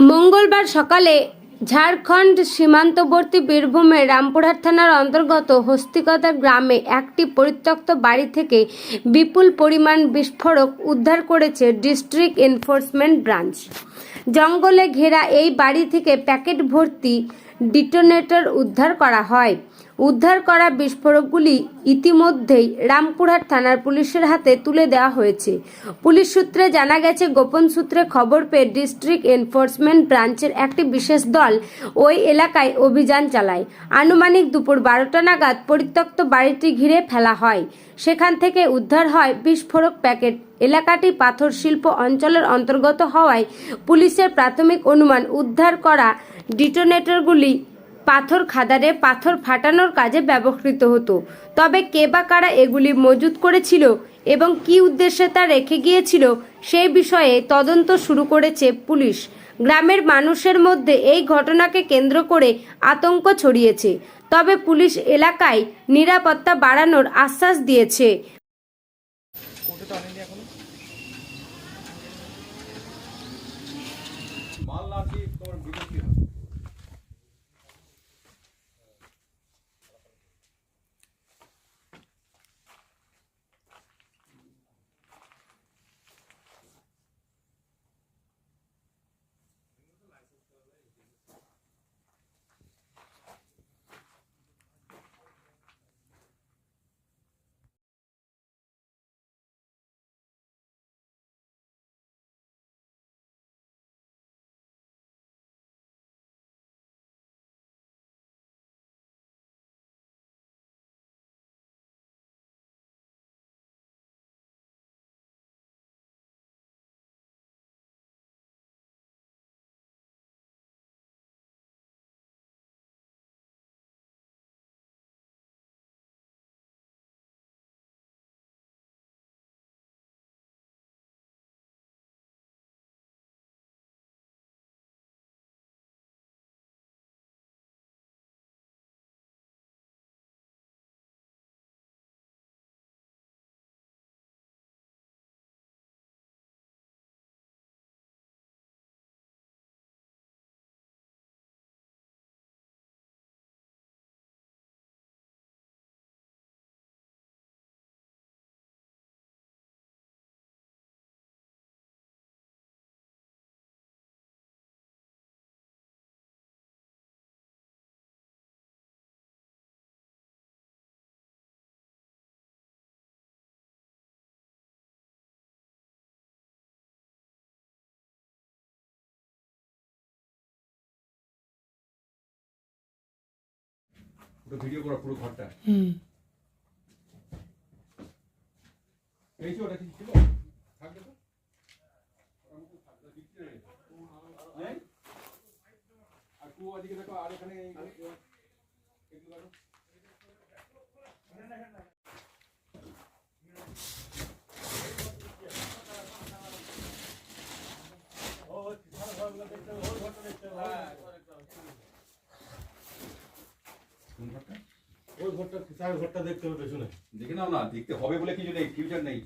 মঙ্গলবার সকালে ঝাড়খণ্ড সীমান্তবর্তী বীরভূমে রামপুরহাট থানার অন্তর্গত হস্তিকতা গ্রামে একটি পরিত্যক্ত বাড়ি থেকে বিপুল পরিমাণ বিস্ফোরক উদ্ধার করেছে ডিস্ট্রিক্ট এনফোর্সমেন্ট ব্রাঞ্চ। জঙ্গলে ঘেরা এই বাড়ি থেকে প্যাকেট ভর্তি ডিটোনেটর উদ্ধার করা হয়। উদ্ধার করা বিস্ফোরকগুলি ইতিমধ্যেই রামপুরহাট থানার পুলিশের হাতে তুলে দেওয়া হয়েছে। পুলিশ সূত্রে জানা গেছে, গোপন সূত্রে খবর পেয়ে ডিস্ট্রিক্ট এনফোর্সমেন্ট ব্রাঞ্চের একটি বিশেষ দল ওই এলাকায় অভিযান চালায়। আনুমানিক দুপুর বারোটা নাগাদ পরিত্যক্ত বাড়িটি ঘিরে ফেলা হয়। সেখান থেকে উদ্ধার হয় বিস্ফোরক প্যাকেট। এলাকাটি পাথর শিল্প অঞ্চলের অন্তর্গত হওয়ায় পুলিশের প্রাথমিক অনুমান উদ্ধার করা ডিটোনেটরগুলি পাথর খাদারে পাথর ফাটানোর কাজে ব্যবহৃত হতো। তবে কে বা কারা এগুলি মজুত করেছিল এবং কী উদ্দেশ্যে তা রেখে গিয়েছিল সেই বিষয়ে তদন্ত শুরু করেছে পুলিশ। গ্রামের মানুষের মধ্যে এই ঘটনাকে কেন্দ্র করে আতঙ্ক ছড়িয়েছে। তবে পুলিশ এলাকায় নিরাপত্তা বাড়ানোর আশ্বাস দিয়েছে। ভিডিও করা পুরো ঘরটা। পেয়েছ ওটা কিছু ছিল? থাকবে তো? নেই? আর কুয়ো ওদিকে দেখো আর এখানে এই- এগুলো ঘরটা? ওই ঘরটা ঘরটা দেখতে হবে পেছনে দেখে নাও না, দেখতে হবে বলে কিছু নেই ফিউচার নেই।